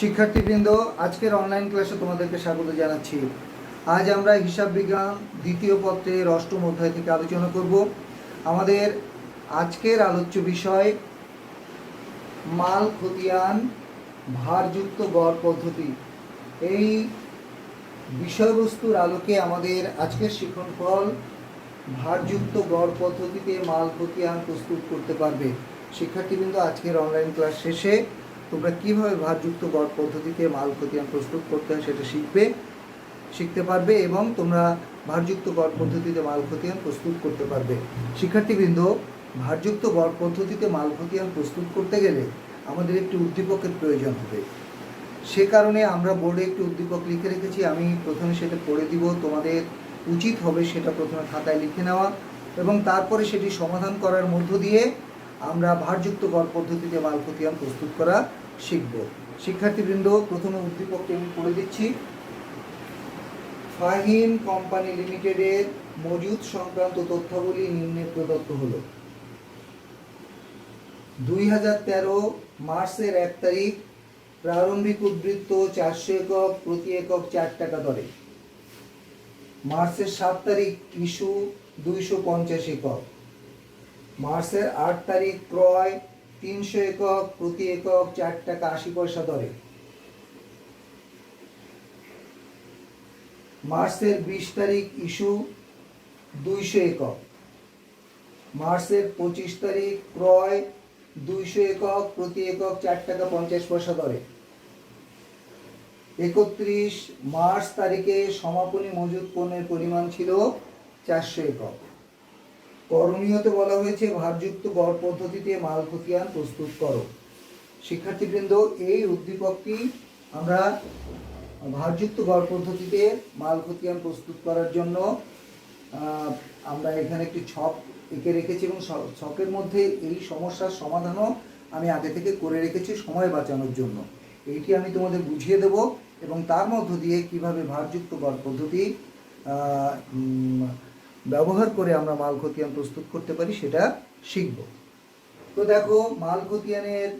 শিক্ষার্থীবৃন্দ, আজকের অনলাইন ক্লাসে তোমাদেরকে স্বাগত জানাচ্ছি। আজ আমরা হিসাব বিজ্ঞান দ্বিতীয় পত্রের অষ্টম অধ্যায় থেকে আলোচনা করব। আমাদের আজকের আলোচ্য বিষয়, মাল খতিয়ান ভারযুক্ত গড় পদ্ধতি। এই বিষয়বস্তুর আলোকে আমাদের আজকের শিক্ষণফল ভারযুক্ত গড় পদ্ধতিতে মাল খতিয়ান প্রস্তুত করতে পারবে। শিক্ষার্থীবৃন্দ, আজকের অনলাইন ক্লাস শেষে তোমরা কীভাবে ভারযুক্ত গড় পদ্ধতিতে মাল খতিয়ান প্রস্তুত করতে হয় সেটা শিখবে, শিখতে পারবে এবং তোমরা ভারযুক্ত গড় পদ্ধতিতে মাল খতিয়ান প্রস্তুত করতে পারবে। শিক্ষার্থীবৃন্দ, ভারযুক্ত গড় পদ্ধতিতে মাল খতিয়ান প্রস্তুত করতে গেলে আমাদের একটি উদ্দীপকের প্রয়োজন হবে। সে কারণে আমরা বোর্ডে একটি উদ্দীপক লিখে রেখেছি, আমি প্রথমে সেটা পড়ে দিব, তোমাদের উচিত হবে সেটা প্রথমে খাতায় লিখে নেওয়া এবং তারপরে সেটি সমাধান করার মধ্য দিয়ে আমরা ভারযুক্ত গড় পদ্ধতিতে মাল খতিয়ান প্রস্তুত করা শিখব। শিক্ষার্থীবৃন্দ, প্রথমে উদ্দীপকটি আমি পড়ে দিচ্ছি। ফাহিম কোম্পানি লিমিটেডের মজুদ সংক্রান্ত তথ্যাবলী নিম্নে প্রদত্ত হলো। দুই হাজার তেরো মার্চের এক তারিখ, প্রারম্ভিক উদ্বৃত্ত চারশো একক, প্রতি একক চার টাকা দরে। মার্চের সাত তারিখ, ইস্যু দুইশো পঞ্চাশ একক। মার্চের আট তারিখ ক্রয় তিনশো একক, প্রতি একক চার টাকা আশি পয়সা দরে। মার্চের বিশ তারিখ ইস্যু দুইশো একক। মার্চের পঁচিশ তারিখ ক্রয় দুইশো একক, প্রতি একক চার টাকা পঞ্চাশ পয়সা দরে। একত্রিশ মার্চ তারিখে সমাপনী মজুদ পণ্যের পরিমাণ ছিল চারশো একক। করণীয়তে বলা হয়েছে, ভারযুক্ত গড় পদ্ধতিতে মাল খতিয়ান প্রস্তুত করো। শিক্ষার্থীবৃন্দ, এই উদ্দীপকটি আমরা ভারযুক্ত গড় পদ্ধতিতে মাল খতিয়ান প্রস্তুত করার জন্য আমরা এখানে একটি ছক এঁকে রেখেছি এবং ছকের মধ্যে এই সমস্যার সমাধানও আমি আগে থেকে করে রেখেছি সময় বাঁচানোর জন্য। এইটি আমি তোমাদের বুঝিয়ে দেব এবং তার মধ্য দিয়ে কীভাবে ভারযুক্ত গড় পদ্ধতি ব্যবহার করে আমরা মাল খতিয়ান প্রস্তুত করতে পারি, সেটা শিখব। তো দেখো, মাল খতিয়ানের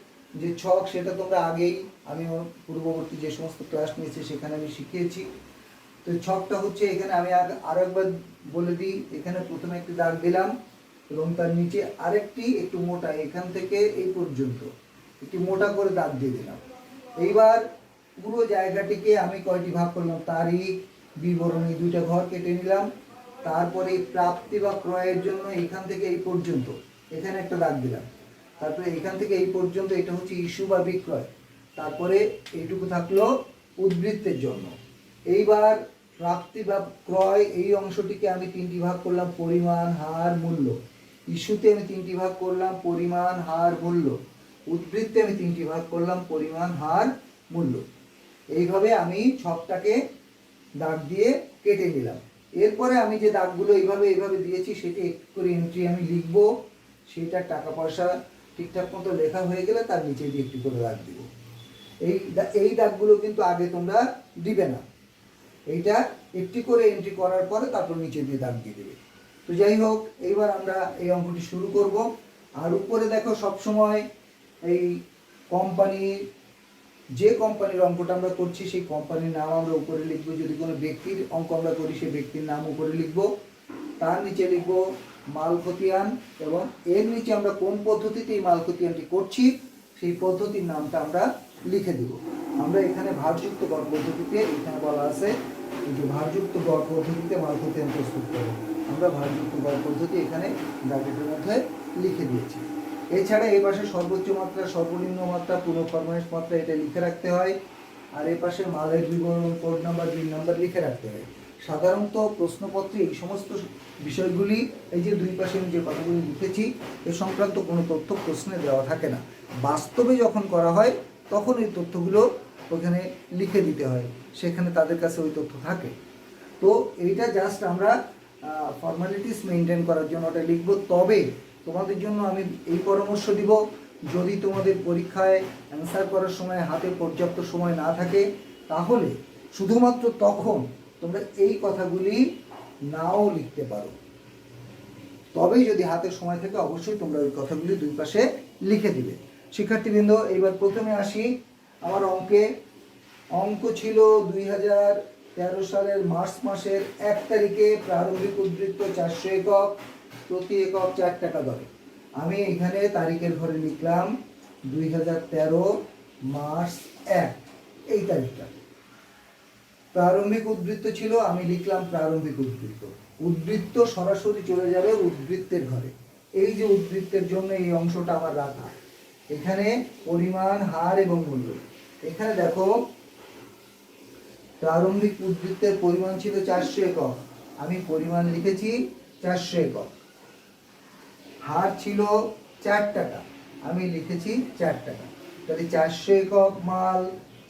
যে ছক, সেটা তোমরা আগেই, আমি পূর্ববর্তী যে সমস্ত ক্লাস নিয়েছি, সেখানে আমি শিখিয়েছি। তো ছকটা হচ্ছে, এখানে আমি আরও একবার বলে দিই, এখানে প্রথমে একটি দাগ দিলাম, এবং তার নিচে আরেকটি, একটু মোটা, এখান থেকে এই পর্যন্ত। একটি মোটা করে দাগ দিয়ে দিলাম। এইবার পুরো জায়গাটিকে আমি কয়টি ভাগ করলাম তারিখ বিবরণী, দুইটা ঘর কেটে নিলাম। তারপরে এই প্রাপ্তি বা ক্রয়ের জন্য এখান থেকে এই পর্যন্ত, এখানে একটা দাগ দিলাম। তারপরে এখান থেকে এই পর্যন্ত এটা হচ্ছে ইস্যু বা বিক্রয়। তারপরে এইটুকু থাকল উদ্বৃত্তের জন্য। এইবার প্রাপ্তি বা ক্রয় এই অংশটিকে আমি তিনটি ভাগ করলাম, পরিমাণ, হার, মূল্য। ইস্যুতে আমি তিনটি ভাগ করলাম, পরিমাণ, হার, মূল্য। উদ্বৃত্তে আমি তিনটি ভাগ করলাম, পরিমাণ, হার, মূল্য। এইভাবে আমি ছকটাকে দাগ দিয়ে কেটে নিলাম। এরপরে আমি যে দাগগুলো এইভাবে এইভাবে দিয়েছি, সেটি একটু করে এন্ট্রি আমি লিখব। সেটা টাকা পয়সা ঠিকঠাক মতো লেখা হয়ে গেলে তার নিচে দিয়ে একটু করে দাগ দিব। এই এই দাগগুলো কিন্তু আগে তোমরা দিবে না। এইটা একটি করে এন্ট্রি করার পরে তারপর নিচে দিয়ে দাগ দিয়ে দেবে। তো যাই হোক, এইবার আমরা এই অঙ্কটি শুরু করব। আর উপরে দেখো সবসময় এই কোম্পানির যে কোম্পানির অঙ্কটা আমরা করছি, সেই কোম্পানির নাম আমরা উপরে লিখব। যদি কোনো ব্যক্তির অঙ্ক আমরা করি, সেই ব্যক্তির নাম উপরে লিখব। তার নিচে লিখব মাল খতিয়ান এবং এর নিচে আমরা কোন পদ্ধতিতে এই মাল খতিয়ানটি করছি, সেই পদ্ধতির নামটা আমরা লিখে দিব। আমরা এখানে ভারযুক্ত গড় পদ্ধতিতে, এখানে বলা আছে যে ভারযুক্ত গড় পদ্ধতিতে মাল খতিয়ান প্রস্তুত করব আমরা ভারযুক্ত গড় পদ্ধতি এখানে ব্র্যাকেটের মধ্যে লিখে দিয়েছি। এছাড়া এই পাশে সর্বোচ্চ মাত্রা, সর্বনিম্ন মাত্রা পুরো ফরমাইশ মাত্রা এটা লিখে রাখতে হয়। আর এই পাশে মালের বিবরণ কোড নাম্বার বিল নাম্বার লিখে রাখতে হয়। সাধারণত প্রশ্নপত্রে এই সমস্ত বিষয়গুলি, এই যে দুই পাশে আমি যে কথাগুলি লিখেছি, এ সংক্রান্ত কোনো তথ্য প্রশ্নে দেওয়া থাকে না। বাস্তবে যখন করা হয়, তখন এই তথ্যগুলো ওখানে লিখে দিতে হয়। সেখানে তাদের কাছে ওই তথ্য থাকে। তো এইটা জাস্ট আমরা ফর্মালিটিস মেনটেন করার জন্য ওটা লিখব। তবে তোমাদের জন্য আমি এই পরামর্শ দিব। যদি তোমাদের পরীক্ষায় অ্যান্সার করার সময় হাতে পর্যাপ্ত সময় না থাকে, তাহলে শুধুমাত্র তখন তোমরা এই কথাগুলি নাও লিখতে পারো। তবেই যদি হাতে সময় থাকে, অবশ্যই তোমরা ওই কথাগুলি দুই পাশে লিখে দিবে। শিক্ষার্থীবৃন্দ, এইবার প্রথমে আসি। আমার অঙ্কে, অঙ্ক ছিল দুই হাজার তেরো সালের মার্চ মাসের এক তারিখে, প্রারম্ভিক উদ্বৃত্ত চারশো একক। প্রতি একক চার টাকা দরে। আমি এখানে তারিখের ঘরে লিখলাম দুই হাজার তেরো মার্চ এক, এই তারিখটা। প্রারম্ভিক উদ্বৃত্ত ছিল, আমি লিখলাম প্রারম্ভিক উদ্বৃত্ত। উদ্বৃত্ত সরাসরি চলে যাবে উদ্বৃত্তের ঘরে। এই যে উদ্বৃত্তের জন্য এই অংশটা আমার রাখা, এখানে পরিমাণ, হার এবং মূল্য। এখানে দেখো, প্রারম্ভিক উদ্বৃত্তের পরিমাণ ছিল চারশো একক। আমি পরিমাণ লিখেছি চারশো একক। হার ছিল চার টাকা। আমি লিখেছি চার টাকা। তাহলে চারশো একক মাল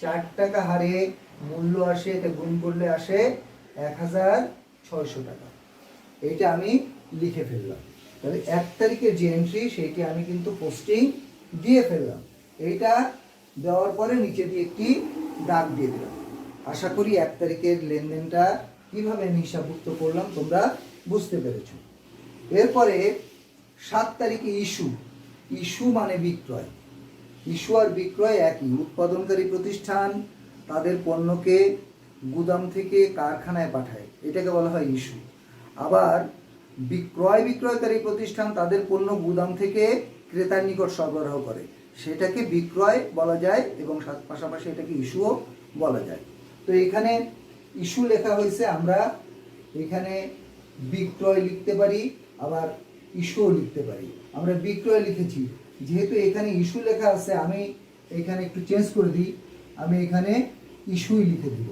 চার টাকা হারে মূল্য আসে, এটা গুণ করলে আসে এক হাজার ছয়শো টাকা। এইটা আমি লিখে ফেললাম। তাহলে এক তারিখের যে এন্ট্রি সেইটি আমি কিন্তু পোস্টিং দিয়ে ফেললাম। এইটা দেওয়ার পরে নিচে দিয়ে একটি দাগ দিয়ে দিলাম। আশা করি এক তারিখের লেনদেনটা কীভাবে আমি হিসাবভুক্ত করলাম, তোমরা বুঝতে পেরেছ। এরপরে সাত তারিখে ইস্যু। ইস্যু মানে বিক্রয়। ইস্যু আর বিক্রয় একই। উৎপাদনকারী প্রতিষ্ঠান তাদের পণ্যকে গুদাম থেকে কারখানায় পাঠায়। এটাকে বলা হয় ইস্যু। আবার বিক্রয় বিক্রয়কারী প্রতিষ্ঠান তাদের পণ্য গুদাম থেকে ক্রেতার নিকট সরবরাহ করে। সেটাকে বিক্রয় বলা যায় এবং পাশাপাশি এটাকে ইস্যুও বলা যায়। তো এখানে ইস্যু লেখা হয়েছে, আমরা এখানে বিক্রয় লিখতে পারি, আবার ইস্যুও লিখতে পারি। আমরা বিক্রয় লিখেছি। যেহেতু এখানে ইস্যু লেখা আছে, আমি এখানে একটু চেঞ্জ করে দিই। আমি এখানে ইস্যুই লিখে দিব।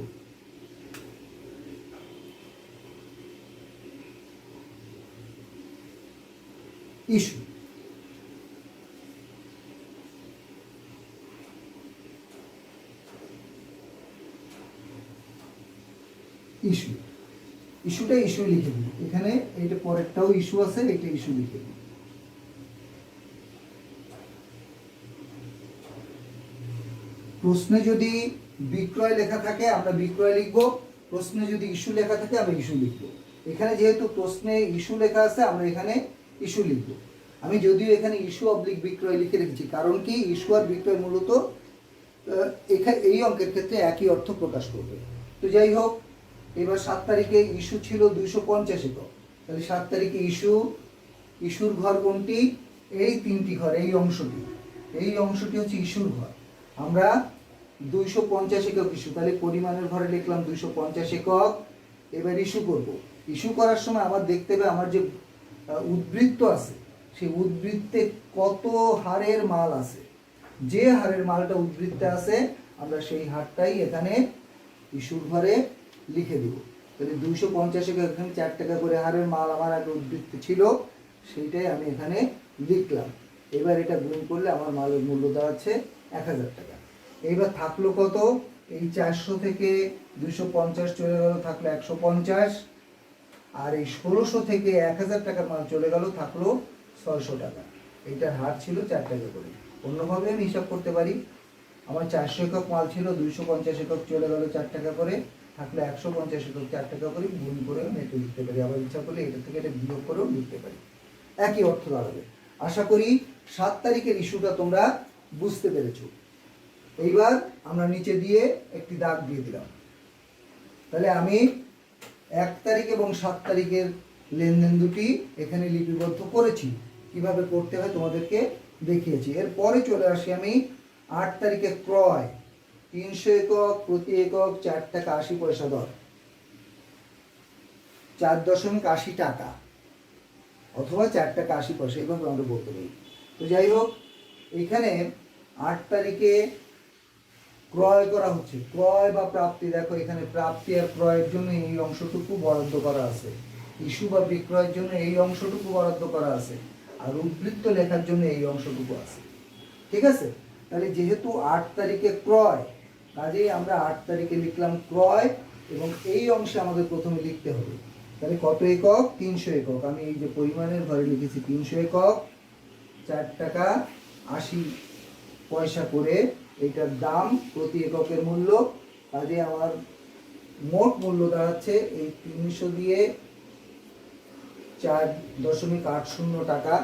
ইস্যু। ইস্যু। ইস্যুটা ইস্যু লিখে দিই। এখানে এটা পরেরটাও ইস্যু আছে, এটা ইস্যু লিখে দিই। প্রশ্নে যদি বিক্রয় লেখা থাকে, আমরা বিক্রয় লিখব। প্রশ্নে যদি ইস্যু লেখা থাকে, আমরা ইস্যু লিখব। এখানে যেহেতু প্রশ্নে ইস্যু লেখা আছে, আমরা এখানে ইস্যু লিখব। আমি যদিও এখানে ইস্যু অবলিক বিক্রয় লিখে রেখেছি, কারণ কি ইস্যু আর বিক্রয় মূলত এখানে এই অঙ্কের ক্ষেত্রে একই অর্থ প্রকাশ করবে। তো যাই হোক এবার সাত তারিখে ইস্যু ছিল দুইশো পঞ্চাশ একক তাহলে সাত তারিখে ইস্যু, ইস্যুর ঘর কোনটি? এই তিনটি ঘর, এই অংশটি। এই অংশটি হচ্ছে ইস্যুর ঘর। আমরা দুইশো পঞ্চাশ একক ইস্যু, তাহলে পরিমাণের ঘরে লিখলাম দুইশো পঞ্চাশ একক। এবার ইস্যু করব। ইস্যু করার সময় আমার দেখতে হবে আমার যে উদ্বৃত্ত আছে, সেই উদ্বৃত্তে কত হারের মাল আছে। যে হারের মালটা উদ্বৃত্তে আছে, আমরা সেই হারটাই এখানে ইস্যুর ঘরে লিখে দিব। তাহলে দুশো পঞ্চাশ এখানে চার টাকা করে হারের মাল আমার আগে উদ্বৃত্ত ছিল, সেইটাই আমি এখানে লিখলাম। এবার এটা গুণ করলে আমার মালের মূল্য দাঁড়াচ্ছে এক হাজার টাকা। এইবার থাকল কত? এই চারশো থেকে দুশো পঞ্চাশ চলে গেল, থাকল একশো পঞ্চাশ। আর এই ষোলোশো থেকে এক হাজার টাকার মাল চলে গেল, থাকল ছয়শো টাকা। এইটার হার ছিল চার টাকা করে। অন্যভাবে আমি হিসাব করতে পারি। আমার চারশো একক মাল ছিল, দুইশো পঞ্চাশ একক চলে গেল চার টাকা করে। থাকলে একশো পঞ্চাশ একক চার টাকা করে গুণ করেও নেটে লিখতে পারি। আবার ইচ্ছা করলে এটা থেকে এটা বিয়োগ করেও লিখতে পারি। একই অর্থ দাঁড়াবে। আশা করি সাত তারিখের ইস্যুটা তোমরা বুঝতে পেরেছ। এইবার আমরা নিচে দিয়ে একটি দাগ দিয়ে দিলাম। তাহলে আমি এক তারিখ এবং সাত তারিখের লেনদেন দুটি এখানে লিপিবদ্ধ করেছি। কীভাবে করতে হয় তোমাদেরকে দেখিয়েছি। এরপরে চলে আসি আমি আট তারিখে ক্রয়। তিনশো একক, প্রতি একক চার টাকা আশি পয়সা দর। চার দশমিক আশি টাকা, অথবা চার টাকা আশি পয়সা এভাবে আমরা বলতে পারি। তো যাই হোক, এখানে আট তারিখে ক্রয় করা হচ্ছে। ক্রয় বা প্রাপ্তি, দেখো এখানে প্রাপ্তি আর ক্রয়ের জন্য এই অংশটুকু বরাদ্দ করা আছে। ইস্যু বা বিক্রয়ের জন্য এই অংশটুকু বরাদ্দ করা আছে। আর উদ্বৃত্ত লেখার জন্য এই অংশটুকু আছে। ঠিক আছে? তাহলে যেহেতু আট তারিখে ক্রয় কাজেই আমরা আট তারিখে লিখলাম ক্রয় এবং এই অংশে আমাদের প্রথমে লিখতে হবে। তাহলে কত একক? তিনশো একক। আমি এই যে পরিমাণের ঘরে লিখেছি তিনশো একক। চার টাকা আশি পয়সা করে এটার দাম প্রতি এককের মূল্য। কাজে আমার মোট মূল্য দাঁড়াচ্ছে এই তিনশো দিয়ে চার দশমিক আট শূন্য টাকা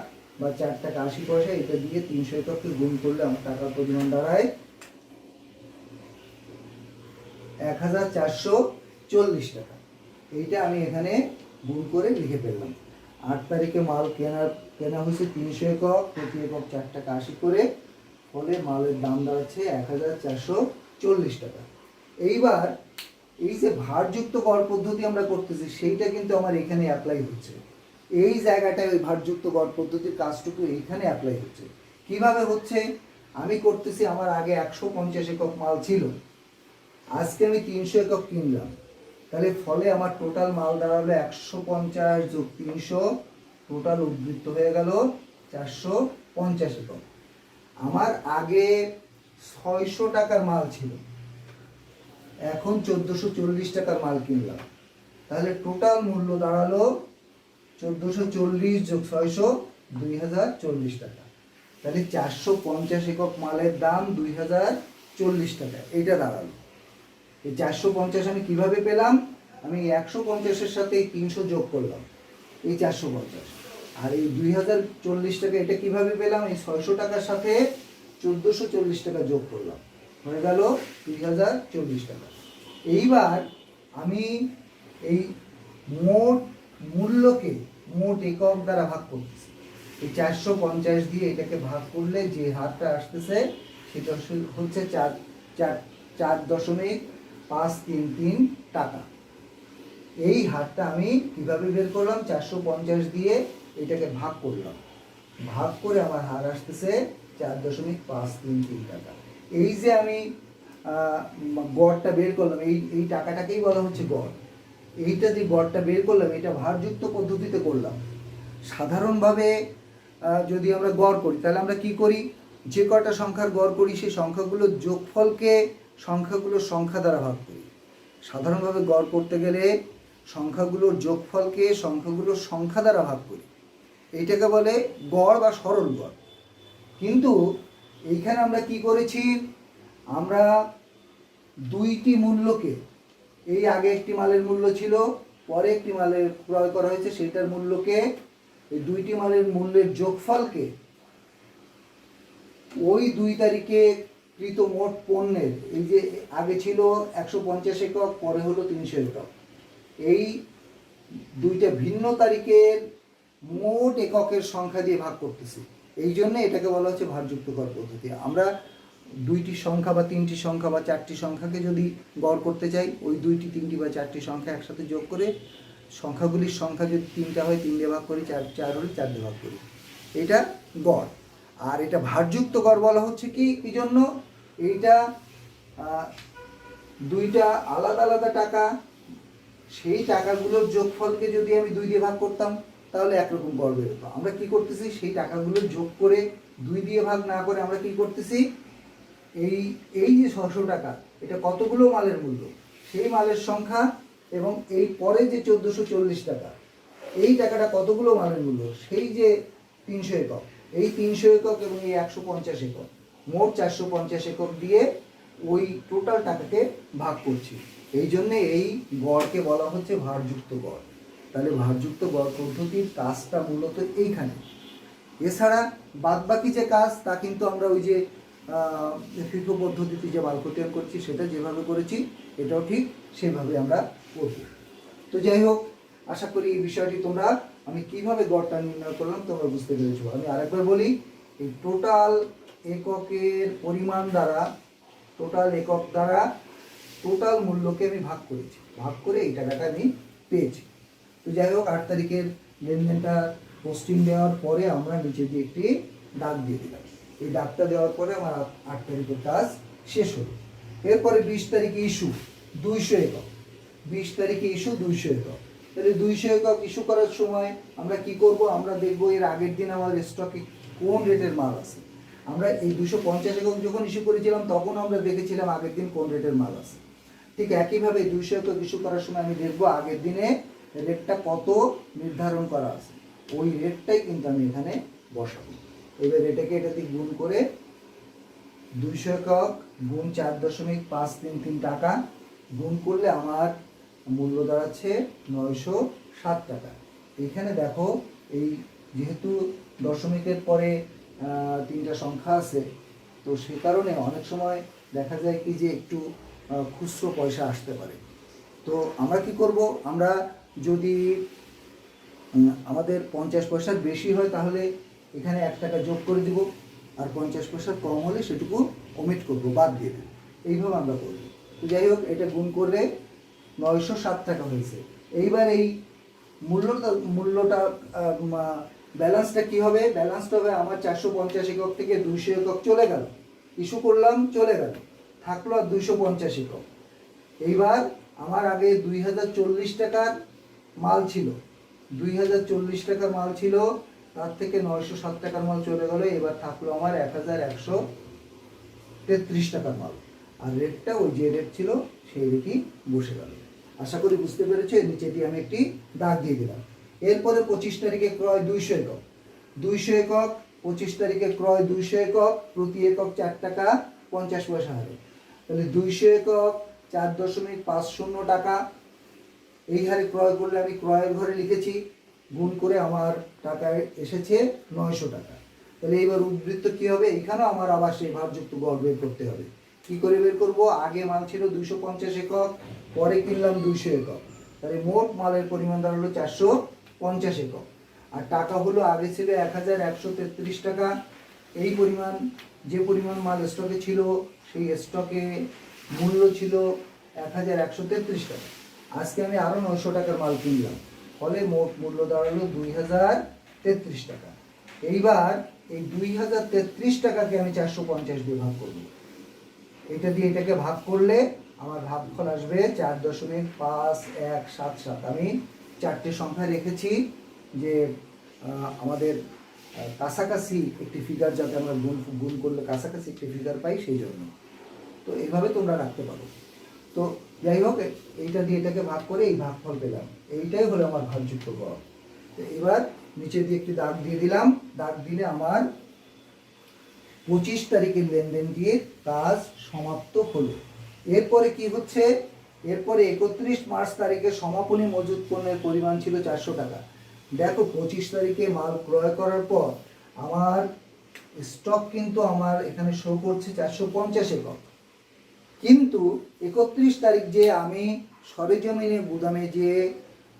বা চার টাকা আশি পয়সা, এটা দিয়ে তিনশো এককে গুণ করলে আমার টাকার পরিমাণ দাঁড়ায় এক হাজার চারশো চল্লিশ টাকা। এইটা আমি এখানে গুণ করে লিখে ফেললাম। আট তারিখে মাল কেনার, কেনা হয়েছে তিনশো একক, প্রতি একক চার টাকা আশি করে। ফলে মালের দাম দাঁড়াচ্ছে এক হাজার চারশো চল্লিশ টাকা। এইবার এই যে ভারযুক্ত গড় পদ্ধতি আমরা করতেছি, সেইটা কিন্তু আমার এখানে অ্যাপ্লাই হচ্ছে। এই জায়গাটায় ওই ভারযুক্ত গড় পদ্ধতির কাজটুকু এইখানে অ্যাপ্লাই হচ্ছে। কীভাবে হচ্ছে? আমি করতেছি, আমার আগে একশো পঞ্চাশ একক মাল ছিল। আজকে আমি তিনশো একক কিনলাম। তাহলে ফলে আমার টোটাল মাল দাঁড়াল একশো পঞ্চাশ যোগ তিনশো টোটাল উদ্বৃত্ত হয়ে গেল চারশো পঞ্চাশ একক। আমার আগে ছয়শো টাকার মাল ছিল, এখন চোদ্দোশো চল্লিশ টাকার মাল কিনলাম। তাহলে টোটাল মূল্য দাঁড়াল চোদ্দোশো চল্লিশ যোগ ছয়শো, দুই হাজার চল্লিশ টাকা। তাহলে চারশো পঞ্চাশ একক মালের দাম দুই হাজার চল্লিশ টাকা, এইটা দাঁড়াল। এই চারশো পঞ্চাশ আমি কীভাবে পেলাম? আমি একশো পঞ্চাশের সাথে এই তিনশো যোগ করলাম। এই চারশো পঞ্চাশ। আর এই দুই হাজার চল্লিশ টাকা এটা কীভাবে পেলাম? এই ছয়শো টাকার সাথে চোদ্দোশো চল্লিশ টাকা যোগ করলাম। হয়ে গেল দুই হাজার চল্লিশ টাকা। এইবার আমি এই মোট মূল্যকে মোট একক দ্বারা ভাগ করতেছি। এই চারশো পঞ্চাশ দিয়ে এটাকে ভাগ করলে যে হারটা আসতেছে, সেটা হচ্ছে- চার চার চার দশমিক পাঁচ, তিন তিন টাকা। এই হারটা আমি কীভাবে বের করলাম? চারশো পঞ্চাশ দিয়ে এটাকে ভাগ করলাম। ভাগ করে আমার হার আসতেছে চার দশমিক পাঁচ তিন তিন টাকা। এই যে আমি গড়টা বের করলাম, এই এই টাকাটাকেই বলা হচ্ছে গড়। এইটা যে গড়টা বের করলাম, এটা ভারযুক্ত পদ্ধতিতে করলাম। সাধারণভাবে যদি আমরা গড় করি, তাহলে আমরা কি করি? যে কটা সংখ্যার গড় করি, সেই সংখ্যাগুলোর যোগফলকে সংখ্যাগুলোর সংখ্যা দ্বারা ভাগ করি। সাধারণভাবে গড় করতে গেলে সংখ্যাগুলোর যোগফলকে সংখ্যাগুলোর সংখ্যা দ্বারা ভাগ করি। এইটাকে বলে গড় বা সরল গড়। কিন্তু এইখানে আমরা কি করেছি? আমরা দুইটি মূল্যকে, এই আগে একটি মালের মূল্য ছিল, পরে একটি মালের ক্রয় করা হয়েছে, সেটার মূল্যকে, এই দুইটি মালের মূল্যের যোগফলকে ওই দুই তারিখে কৃত মোট পণ্যের, এই যে আগে ছিল একশো পঞ্চাশ একক, পরে হলো তিনশো একক। এই দুইটা ভিন্ন তারিখের মোট এককের সংখ্যা দিয়ে ভাগ করতেছি। এই জন্য এটাকে বলা হচ্ছে ভারযুক্ত কর পদ্ধতি। আমরা দুইটি সংখ্যা বা তিনটি সংখ্যা বা চারটি সংখ্যাকে যদি গড় করতে চাই, ওই দুইটি, তিনটি বা চারটি সংখ্যা একসাথে যোগ করে সংখ্যাগুলির সংখ্যা যদি তিনটা হয়, তিন দিয়ে ভাগ করি, চার চার হলে চার দিয়ে ভাগ করি। এটা গড়। আর এটা ভারযুক্ত গড় বলা হচ্ছে কি জন্য? এইটা দুইটা আলাদা আলাদা টাকা, সেই টাকাগুলোর যোগফলকে যদি আমি দুই দিয়ে ভাগ করতাম, তাহলে একরকম গড় বেরোতো আমরা কি করতেছি? সেই টাকাগুলো যোগ করে দুই দিয়ে ভাগ না করে আমরা কি করতেছি? এই এই যে ছশো টাকা, এটা কতগুলো মালের মূল্য? সেই মালের সংখ্যা এবং এই পরে যে চোদ্দোশো চল্লিশ টাকা, এই টাকাটা কতগুলো মালের মূল্য? সেই যে তিনশো একক, এই তিনশো একক এবং এই একশো পঞ্চাশ একক মোট চারশো পঞ্চাশ একক দিয়ে ওই টোটাল টাকাকে ভাগ করছি। এই জন্যে এই গড়কে বলা হচ্ছে ভারযুক্ত গড়। তাহলে ভারযুক্ত গড় পদ্ধতির কাজটা মূলত এইখানে। এছাড়া বাদবাকি যে কাজ, তা কিন্তু আমরা ওই যে ফিফো পদ্ধতিতে যে মালকটিয়ান করছি, সেটা যেভাবে করেছি, এটাও ঠিক সেভাবে আমরা করব। তো যাই হোক, আশা করি এই বিষয়টি তোমরা, আমি কীভাবে গড়টা নির্ণয় করলাম তোমরা বুঝতে পেরেছ। আমি আরেকবার বলি, এই টোটাল এককের পরিমাণ দ্বারা টোটাল একক দ্বারা টোটাল মূল্যকে আমি ভাগ করেছি। ভাগ করে এই টাকাটা আমি পেয়েছি। তো যাই হোক, আট তারিখের লেনদেনটা পোস্টিং দেওয়ার পরে আমরা নিচে দিয়ে একটি ডাক দিয়ে দিলাম। এই ডাকটা দেওয়ার পরে আমার আট- তারিখের কাজ শেষ হলো। এরপরে বিশ তারিখে ইস্যু, দুইশো একক। বিশ তারিখে ইস্যু, দুইশো একক। তাহলে দুইশো একক ইস্যু করার সময় আমরা কি করব? আমরা দেখব এর আগের দিন আমাদের স্টকে কোন রেটের মাল আছে। আমরা এই দুশো পঞ্চাশ একক যখন ইস্যু করেছিলাম, তখন আমরা দেখেছিলাম আগের দিন কোন রেটের মাল আছে। ঠিক একইভাবে দুইশো একক ইস্যু করার সময় আমি দেখব আগের দিনে রেটটা কত নির্ধারণ করা আছে। ওই রেটটাই কিন্তু আমি এখানে বসাবো। এবার এটাকে এটাতে গুণ করে দুইশো একক গুণ চার দশমিক পাঁচ তিন তিন টাকা গুণ করলে আমার মূল্য দাঁড়াচ্ছে নয়শো সাত টাকা। এখানে দেখো এই যেহেতু দশমিকের পরে তিনটা সংখ্যা আছে। তো সে কারণে অনেক সময় দেখা যায় কি যে একটু খুচরো পয়সা আসতে পারে। তো আমরা কি করব? আমরা যদি আমাদের পঞ্চাশ পয়সার বেশি হয় তাহলে এখানে এক টাকা যোগ করে দিব। আর পঞ্চাশ পয়সার কম হলে সেটুকু ওমিট করব, বাদ দিয়ে দেবো। এইভাবে আমরা করব। তো যাই হোক, এটা গুণ করলে নয়শো সাত টাকা হয়েছে। এইবার এই মূল্যটা মূল্যটা ব্যালেন্সটা কি হবে? ব্যালেন্সটা হবে আমার চারশো পঞ্চাশ একক থেকে দুইশো একক চলে গেল। ইস্যু করলাম, চলে গেল। থাকল আর দুইশো পঞ্চাশ একক। এইবার আমার আগে দুই হাজার চল্লিশ টাকার মাল ছিল। দুই হাজার চল্লিশ টাকার মাল ছিল, তার থেকে নয়শো সাত টাকার মাল চলে গেলো। এবার থাকল আমার এক হাজার একশো তেত্রিশ টাকার মাল। আর রেটটা ওই যে রেট ছিল, সেই রেটই বসে গেল। আশা করি বুঝতে পেরেছ এর নিচে দিয়ে আমি একটি দাগ দিয়ে দিলাম। এরপরে পঁচিশ তারিখে ক্রয় দুইশো একক। দুইশো একক, পঁচিশ তারিখে ক্রয় দুইশো একক, প্রতি একক চার টাকা পঞ্চাশ পয়সা হারে তাহলে দুইশো একক চার দশমিক পাঁচ শূন্য টাকা। এই হারে ক্রয় করলে আমি ক্রয়ের ঘরে লিখেছি, গুণ করে আমার টাকায় এসেছে নয়শো টাকা। তাহলে এইবার উদ্বৃত্ত কি হবে? এখানেও আমার আবার সেই ভারযুক্ত গড় বের করতে হবে। কি করে বের করব? আগে মাল ছিল দুইশো পঞ্চাশ একক, পরে কিনলাম দুইশো একক। তাহলে মোট মালের পরিমাণ দাঁড়াল চারশো পঞ্চাশ একক। আর টাকা হলো আগে ছিল এক হাজার একশো তেত্রিশ টাকা। এই পরিমাণ, যে পরিমাণ মাল স্টকে ছিল, সেই স্টকে মূল্য ছিল এক হাজার একশো তেত্রিশ টাকা। আজকে আমি আরও নয়শো টাকার মাল কিনলাম। ফলে মোট মূল্য দাঁড়াল দুই হাজার তেত্রিশ টাকা। এইবার এই দুই হাজার তেত্রিশ টাকাকে আমি চারশো পঞ্চাশ দিয়ে ভাগ করব। এটা দিয়ে এটাকে ভাগ করলে আমার ভাগফল আসবে চার দশমিক পাঁচ এক সাত সাত। আমি চারটে সংখ্যা রেখেছি যে আমাদের কাছাকাছি একটি ফিগার যাতে আমরা গুণ গুণ করলে কাছাকাছি একটি ফিগার পাই সেই জন্য। তো এইভাবে তোমরা রাখতে পারো। তো যাই হোক, এইটা দিয়ে এটাকে ভাগ করে এই ভাগফল পেলাম। এইটাই হলো আমার ভাগযুক্ত গড় তো এবার নিচে দিয়ে একটি দাগ দিয়ে দিলাম। দাগ দিলে আমার পঁচিশ তারিখের লেনদেন দিয়ে কাজ সমাপ্ত হলো। এরপরে কি হচ্ছে? এরপরে একত্রিশ মার্চ তারিখে সমাপনী মজুত পণ্যের পরিমাণ ছিল চারশো টাকা। দেখো, পঁচিশ তারিখে মাল ক্রয় করার পর আমার স্টক কিন্তু আমার এখানে শো করছে চারশো পঞ্চাশ একক কিন্তু একত্রিশ তারিখ যে আমি সরেজমিনে গুদামে যে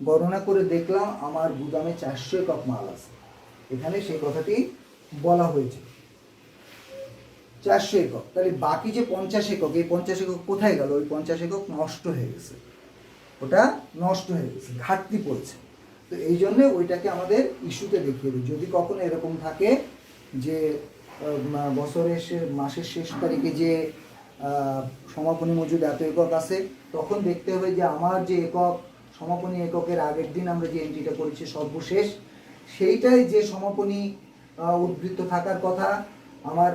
গণনা করে দেখলাম, আমার গুদামে চারশো একক মাল আছে। এখানে সেই কথাটি বলা হয়েছে। চারশো একক। তাহলে বাকি যে পঞ্চাশ একক, এই পঞ্চাশ একক কোথায় গেল? ওই পঞ্চাশ একক নষ্ট হয়ে গেছে। ওটা নষ্ট হয়ে গেছে, ঘাটতি পড়ছে। তো এই জন্যে ওইটাকে আমাদের ইস্যুতে দেখিয়ে দিই। যদি কখনো এরকম থাকে যে বছরের মাসের শেষ তারিখে যে সমাপনী মজুদ এত একক আছে, তখন দেখতে হবে যে আমার যে একক, সমাপনী এককের আগের দিন আমরা যে এন্ট্রিটা করেছি সর্বশেষ, সেইটাই যে সমাপনী উদ্বৃত্ত থাকার কথা, আমার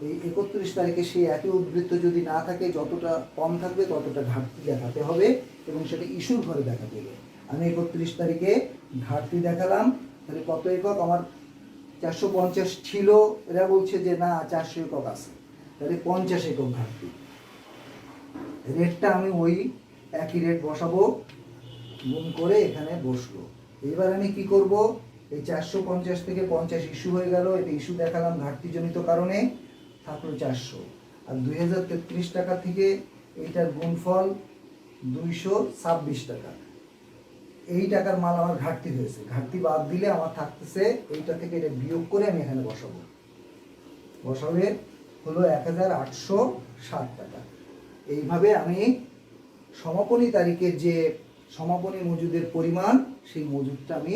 এই একত্রিশ তারিখে সেই একই উদ্বৃত্ত যদি না থাকে, যতটা কম থাকবে, ততটা ঘাটতি দেখাতে হবে এবং সেটা ইস্যুর ঘরে দেখাতে হবে। আমি একত্রিশ তারিখে ঘাটতি দেখালাম। তাহলে কত একক? আমার চারশো পঞ্চাশ ছিল। এরা বলছে যে, না, চারশো একক আছে। তাহলে পঞ্চাশ একক ঘাটতি। রেটটা আমি ওই একই রেট বসাবো। গুণ করে এখানে বসল এবার আমি কি করব? এই চারশো পঞ্চাশ থেকে পঞ্চাশ ইস্যু হয়ে গেল। এটা ইস্যু দেখালাম ঘাটতিজনিত কারণে। থাকল চারশো। আর দুই হাজার তেত্রিশ টাকা থেকে এইটার গুণফল দুইশো ছাব্বিশ টাকা। এই টাকার মাল আমার ঘাটতি হয়েছে। ঘাটতি বাদ দিলে আমার থাকতেছে এইটা থেকে এটা বিয়োগ করে আমি এখানে বসাবো। বসাবে হলো এক হাজার আটশো ষাট টাকা। এইভাবে আমি সমাপনী তারিখের যে সমাপনী মজুদের পরিমাণ, সেই মজুদটা আমি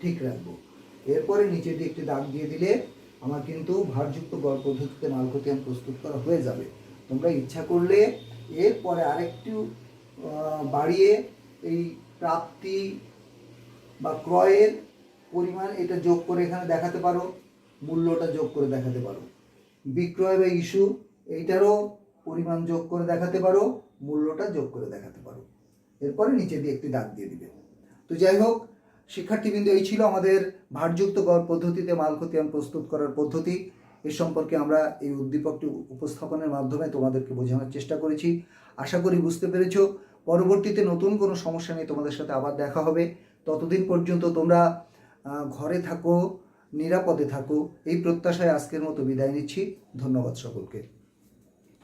ঠিক রাখব। এরপরে নিচে দিয়ে একটি দাগ দিয়ে দিলে আমার কিন্তু ভারযুক্ত গড় পদ্ধতিতে মাল খতিয়ান প্রস্তুত করা হয়ে যাবে। তোমরা ইচ্ছা করলে এরপরে আরেকটু বাড়িয়ে এই প্রাপ্তি বা ক্রয়ের পরিমাণ এটা যোগ করে এখানে দেখাতে পারো, মূল্যটা যোগ করে দেখাতে পারো। বিক্রয় বা ইস্যু, এইটারও পরিমাণ যোগ করে দেখাতে পারো, মূল্যটা যোগ করে দেখাতে পারো। এরপরে নিচে দিয়ে একটি দাগ দিয়ে দিবে। তো যাই হোক শিক্ষার্থীবৃন্দ, এই ছিল আমাদের ভারযুক্ত গড় পদ্ধতিতে মাল খতিয়ান প্রস্তুত করার পদ্ধতি। এ সম্পর্কে আমরা এই উদ্দীপকটি উপস্থাপনের মাধ্যমে তোমাদেরকে বোঝানোর চেষ্টা করেছি। আশা করি বুঝতে পেরেছ। পরবর্তীতে নতুন কোনো সমস্যা নিয়ে তোমাদের সাথে আবার দেখা হবে। ততদিন পর্যন্ত তোমরা ঘরে থাকো, নিরাপদে থাকো। এই প্রত্যাশায় আজকের মতো বিদায় নিচ্ছি। ধন্যবাদ সকলকে।